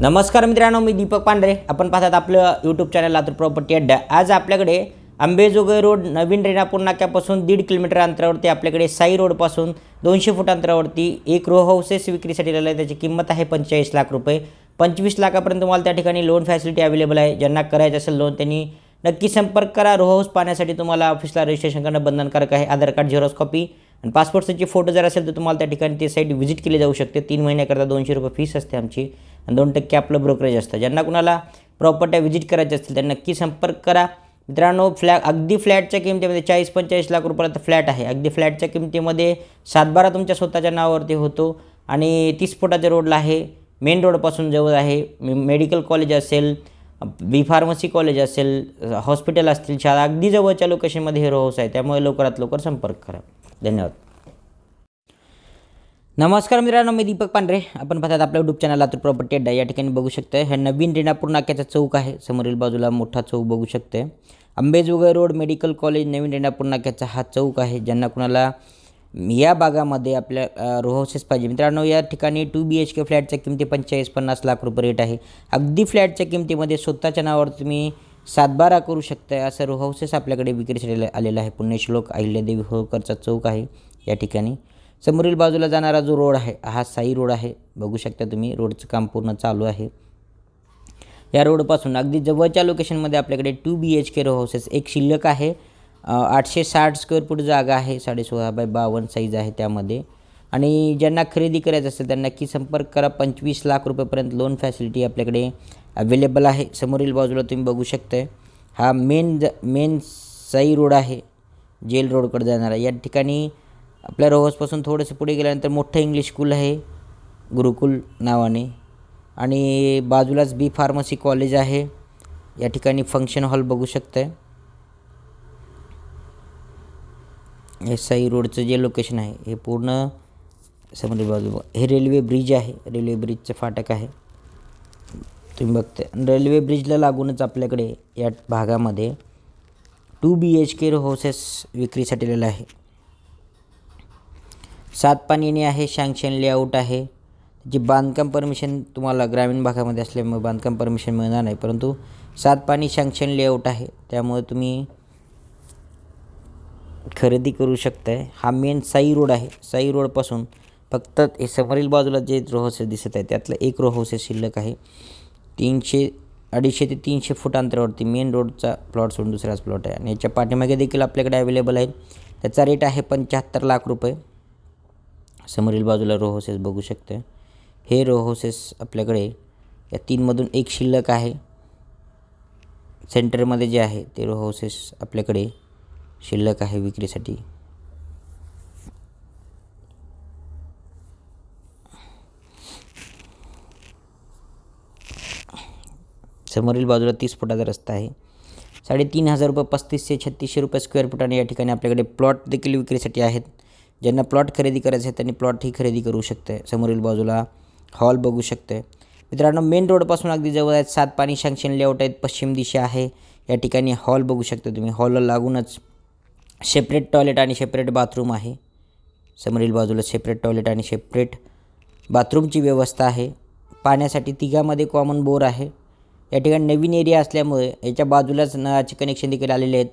नमस्कार मित्रांनो मी दीपक पांढरे. आपण पाहतात आपलं यूट्यूब चॅनल लातूर प्रॉपर्टी अड्डा. आज आपल्याकडे आंबेजोगाई रोड नवीन रेणापूर नाक्यापासून दीड किलोमीटर अंतरावरती आपल्याकडे साई रोडपासून दोनशे फूट अंतरावरती एक रो हाऊसेस विक्रीसाठी आलेलं आहे. त्याची किंमत आहे पंचेचाळीस लाख रुपये. पंचवीस लाखापर्यंत तुम्हाला त्या ठिकाणी लोन फॅसिलिटी अवेलेबल आहे. ज्यांना करायचं असेल लोन त्यांनी नक्की संपर्क करा. रो हाऊस पाहण्यासाठी तुम्हाला ऑफिसला रजिस्ट्रेशन करणं बंधनकारक आहे. आधार कार्ड झेरॉक्स कॉपी आणि पासपोर्ट फोटो जर असेल तर तुम्हाला त्या ठिकाणी ते साईट व्हिजिट केली जाऊ शकते. तीन महिन्याकरता दोनशे रुपये फीस असते आमची. आणि दोन टक्के आपलं ब्रोकरेज असतं. ज्यांना कुणाला प्रॉपर्ट्या व्हिजिट करायच्या असतील त्यांना नक्की संपर्क करा. मित्रांनो फ्लॅ अगदी फ्लॅटच्या किमतीमध्ये चाळीस पंचेचाळीस लाख रुपयापर्यंत फ्लॅट आहे. अगदी फ्लॅटच्या किमतीमध्ये सातबारा तुमच्या स्वतःच्या नावावरती होतो. आणि तीस फुटाच्या रोडला आहे. मेन रोडपासून जवळ आहे. मेडिकल कॉलेज असेल बी फार्मसी कॉलेज असेल हॉस्पिटल असतील शाळा अगदी जवळच्या लोकेशनमध्ये हे रो आहे. त्यामुळे लवकरात लवकर संपर्क करा. धन्यवाद. नमस्कार मित्रांनो मी दीपक पांढरे. आपण पाहतात आपल्या युट्यूब चॅनल लातूर प्रॉपर्टी अड्डा या ठिकाणी बघू शकतो हे नवीन रेणापूर नाक्याचा चौक आहे. समोरील बाजूला मोठा चौक बघू शकतो आंबेजोगाई रोड मेडिकल कॉलेज नवीन रेणापूर नाक्याचा हा चौक आहे ज्यांना कुणाला या भागामध्ये आपल्या रो हाऊसेस पाहिजे. मित्रांनो या ठिकाणी टू बी एच के फ्लॅटच्या किमती पंचेचाळीस पन्नास लाख रुपये रेट आहे. अगदी फ्लॅटच्या किमतीमध्ये स्वतःच्या नावावर तुम्ही सातबारा करू शकताय असं रो हाऊसेस आपल्याकडे विक्रीसाठी आलेलं आहे. पुण्यश्लोक अहिल्यादेवी होळकरचा चौक आहे या ठिकाणी. समोरील बाजूला जाणारा जो रोड आहे हा साई रोड आहे. बघू शकता तुम्ही रोडचं काम पूर्ण चालू आहे. या रोडपासून अगदी जवळच्या लोकेशनमध्ये आपल्याकडे two B H K row houses एक शिल्लक आहे. आठशे साठ स्क्वेअर फूट जागा आहे साडेसोळा बाय बावन्न साईज आहे त्यामध्ये. आणि ज्यांना खरेदी करायचं असेल त्यांना की संपर्क करा. पंचवीस लाख रुपयेपर्यंत लोन फॅसिलिटी आपल्याकडे अवेलेबल आहे. समोरील बाजूला तुम्ही बघू शकता हा मेन ज मेन साई रोड आहे जेल रोडकडे जाणारा. या ठिकाणी आपल्या रोहसपासून थोडंसं पुढे गेल्यानंतर मोठं इंग्लिश स्कूल आहे गुरुकुल नावाने. आणि बाजूलाच बी फार्मसी कॉलेज आहे. या ठिकाणी फंक्शन हॉल बघू शकताय. हे साई रोडचं जे लोकेशन आहे हे पूर्ण समोरील बाजू हे रेल्वे ब्रिज आहे. रेल्वे ब्रिजचं फाटक आहे. तुम्ही बघताय. रेल्वे ब्रिजला लागूनच आपल्याकडे या भागामध्ये two B H K houses विक्रीसाठी आलेलं आहे. सात पाणीने आहे सँक्शन लेआउट आहे. जी बांधकाम परमिशन तुम्हाला ग्रामीण भागामध्ये असल्यामुळे बांधकाम परमिशन मिळणार नाही परंतु सात पाणी सँक्शन लेआउट आहे. त्यामुळे तुम्ही खरेदी करू शकताय. हा मेन साई रोड आहे. साई रोडपासून फक्त हे समोरील बाजूला जे रो हाऊसेस दिसत आहे त्यातलं एक रो हाऊसेस शिल्लक आहे. तीनशे अडीचशे ते तीनशे फूट अंतरावरती मेन रोडचा प्लॉट सोडून दुसराच प्लॉट आहे. आणि याच्या पाठीमागे देखील आपल्याकडे अवेलेबल आहे. त्याचा रेट आहे पंच्याहत्तर लाख रुपये. समोरील बाजूला रो हाऊसेस बघू शकतो. हे रो हाऊसेस आपल्याकडे या तीनमधून एक शिल्लक आहे. सेंटरमध्ये जे आहे ते रो हाऊसेस आपल्याकडे शिल्लक आहे विक्रीसाठी. समोरील बाजूला तीस फुटाचा रस्ता आहे. साडेतीन हजार रुपये पस्तीसशे छत्तीसशे रुपये स्क्वेअर फुटाने या ठिकाणी आपल्याकडे प्लॉट देखील विक्रीसाठी आहेत. ज्यांना प्लॉट खरेदी करायचा आहे त्यांनी प्लॉटही खरेदी करू शकते. समोरील बाजूला हॉल बघू शकते. मित्रांनो मेन रोडपासून अगदी जवळ आहेत. सात पाणी शँक्शन लेआउट आहेत. पश्चिम दिशा आहे. या ठिकाणी हॉल बघू शकता तुम्ही. हॉलला लागूनच सेपरेट टॉयलेट आणि सेपरेट बाथरूम आहे. समोरील बाजूला सेपरेट टॉयलेट आणि सेपरेट बाथरूमची व्यवस्था आहे. पाण्यासाठी तिघामध्ये कॉमन बोर आहे. या ठिकाणी नवीन एरिया असल्यामुळे याच्या बाजूलाच नळाचे कनेक्शन देखील आलेले आहेत.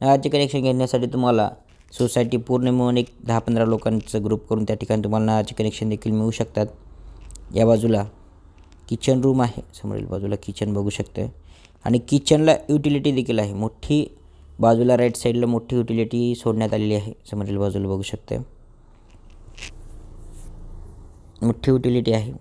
नळाचे कनेक्शन घेण्यासाठी तुम्हाला सोसायटी पूर्ण मिळून एक दहा पंधरा लोकांचं ग्रुप करून त्या ठिकाणी तुम्हाला नळाचे कनेक्शन देखील मिळू शकतात. या बाजूला किचन रूम आहे. समोरील बाजूला किचन बघू शकते. आणि किचनला युटिलिटी देखील आहे. मोठी बाजूला राईट साईडला मोठी युटिलिटी सोडण्यात आलेली आहे. समोरील बाजूला बघू शकते. मोठी युटिलिटी आहे.